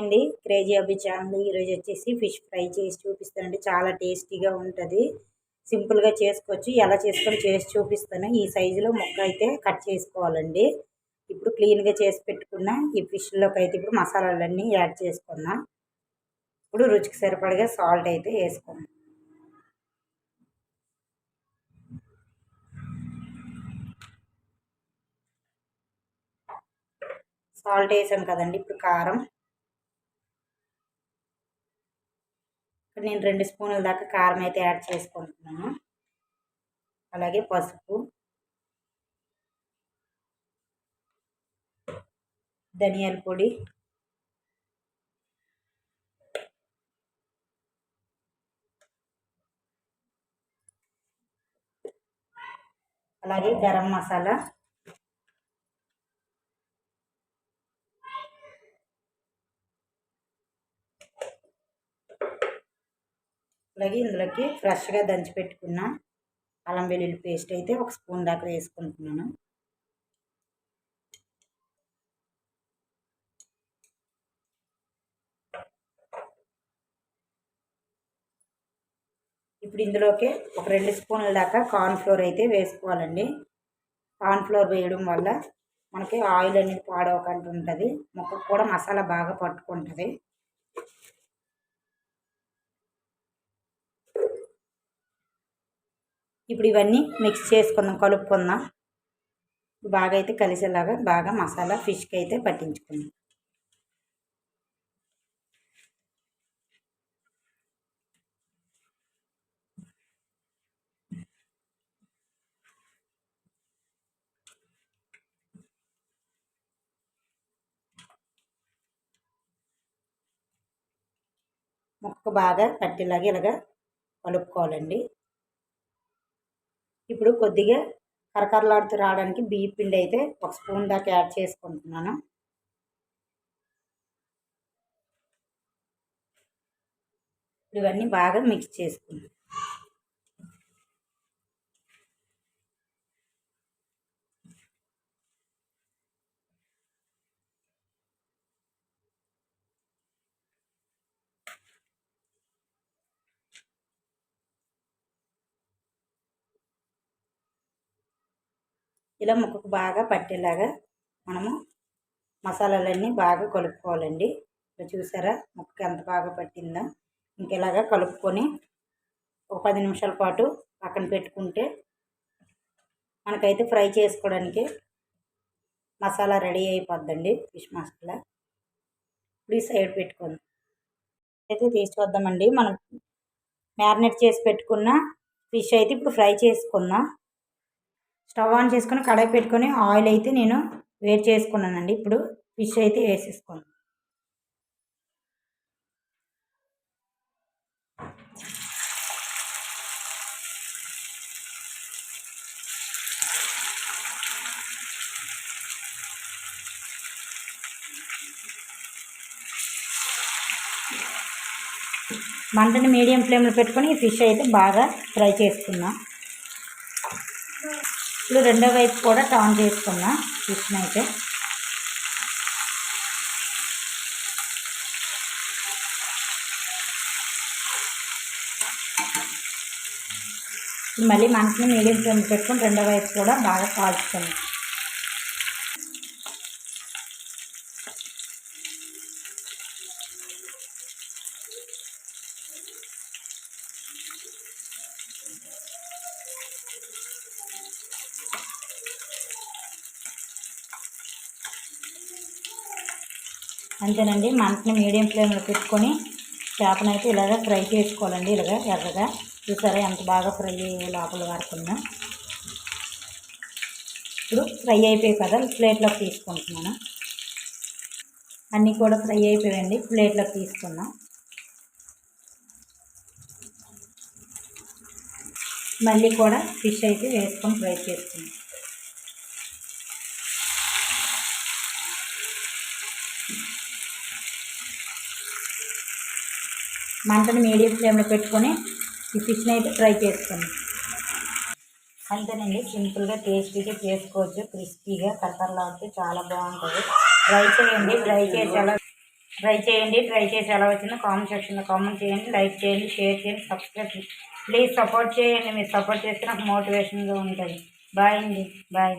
అండి. క్రేజీ అబ్బి ఛానల్ ఈరోజు వచ్చేసి ఫిష్ ఫ్రై చేసి చూపిస్తానండి. చాలా టేస్టీగా ఉంటుంది. సింపుల్గా చేసుకోవచ్చు. ఎలా చేసుకొని చేసి చూపిస్తాను. ఈ సైజులో ముక్క అయితే కట్ చేసుకోవాలండి. ఇప్పుడు క్లీన్గా చేసి పెట్టుకున్న ఈ ఫిష్లోకి అయితే ఇప్పుడు మసాలాలన్నీ యాడ్ చేసుకున్నాం. ఇప్పుడు రుచికి సరిపడగా సాల్ట్ అయితే వేసుకున్నాం సాల్ట్ వేసాం కదండి. ఇప్పుడు కారం. ఇక్కడ నేను రెండు స్పూన్ల దాకా కారం అయితే యాడ్ చేసుకుంటున్నాను. అలాగే పసుపు. ధనియాల పొడి. అలాగే గరం మసాలా. అలాగే ఇందులోకి ఫ్రెష్గా దంచి పెట్టుకున్న అల్లం వెల్లుల్లి పేస్ట్ అయితే ఒక స్పూన్ దాకా వేసుకుంటున్నాను. ఇప్పుడు ఇందులోకి ఒక రెండు స్పూన్ల దాకా కార్న్ఫ్లోర్ అయితే వేసుకోవాలండి. కార్న్ఫ్లోర్ వేయడం వల్ల మనకి ఆయిల్ అనేది పాడవకుండా ఉంటుంది ముక్కకు కూడా మసాలా బాగా పట్టుకుంటుంది. ఇప్పుడు ఇవన్నీ మిక్స్ చేసుకుందాం కలుపుకుందాం. బాగా అయితే కలిసేలాగా బాగా మసాలా ఫిష్కి అయితే పట్టించుకుందాం. ముక్క బాగా పట్టేలాగా ఇలాగా కలుపుకోవాలండి. ఇప్పుడు కొద్దిగా కరకరలాడుతూ రావడానికి బియ్య పిండి అయితే ఒక స్పూన్ దాకా యాడ్ చేసుకుంటున్నాను. ఇవన్నీ బాగా మిక్స్ చేసుకుంటాం ఇలా ముక్కకు బాగా పట్టేలాగా మనము మసాలాలన్నీ బాగా కలుపుకోవాలండి. ఇలా చూసారా? ముక్కకి ఎంత బాగా పట్టిందో. ఇంకెలాగా కలుపుకొని ఒక పది నిమిషాల పాటు పక్కన పెట్టుకుంటే మనకైతే ఫ్రై చేసుకోవడానికి మసాలా రెడీ అయిపోద్దండి ఫిష్ మసాలా. ఇప్పుడు ఈ సైడ్ పెట్టుకుందాం. అయితే తీసి చూద్దామండి. మనం మ్యారినేట్ చేసి పెట్టుకున్న ఫిష్ అయితే ఇప్పుడు ఫ్రై చేసుకుందాం. స్టవ్ ఆన్ చేసుకొని కడాయి పెట్టుకొని ఆయిల్ అయితే నేను వేడి చేసుకున్నానండి. ఇప్పుడు ఫిష్ అయితే వేసేసుకోను మంటని మీడియం ఫ్లేమ్లో పెట్టుకొని ఫిష్ అయితే బాగా ఫ్రై చేసుకున్నాను ఇప్పుడు రెండో వైపు కూడా టర్న్ చేసుకున్నా ఫిష్ని అయితే మళ్ళీ మనసుని మీడియం ఫ్లేమ్ పెట్టుకుని రెండో వైపు కూడా బాగా కాల్చుకున్నాం అంతేనండి మంటని మీడియం ఫ్లేమ్లో పెట్టుకొని చేపను అయితే ఇలాగ ఫ్రై చేసుకోవాలండి ఇలాగ ఎర్రగా. చూసారా ఎంత బాగా ఫ్రై లోపల వాడుకున్నా ఇప్పుడు ఫ్రై అయిపోయాయి కదా ప్లేట్లోకి తీసుకుంటున్నాను. అన్నీ కూడా ఫ్రై అయిపోయాయండి ప్లేట్లోకి తీసుకున్నాం. మళ్ళీ కూడా ఫిష్ అయితే వేసుకొని ఫ్రై చేసుకుంది. మంటను మీడియం ఫ్లేమ్లో పెట్టుకొని ఈ ఫిష్ని అయితే ఫ్రై చేసుకోండి అంతేనండి సింపుల్గా టేస్టీగా చేసుకోవచ్చు క్రిస్పీగా కరకరలాడితే చాలా బాగుంటుంది. ట్రై చేయండి ట్రై చేసి అలా ట్రై చేయండి ట్రై చేసి ఎలా వచ్చిందో కామెంట్ సెక్షన్లో కామెంట్ చేయండి లైక్ చేయండి షేర్ చేయండి సబ్స్క్రైబ్ ప్లీజ్ సపోర్ట్ చేయండి మీరు సపోర్ట్ చేస్తే నాకు మోటివేషన్గా ఉంటుంది. బాయ్ అండి బాయ్.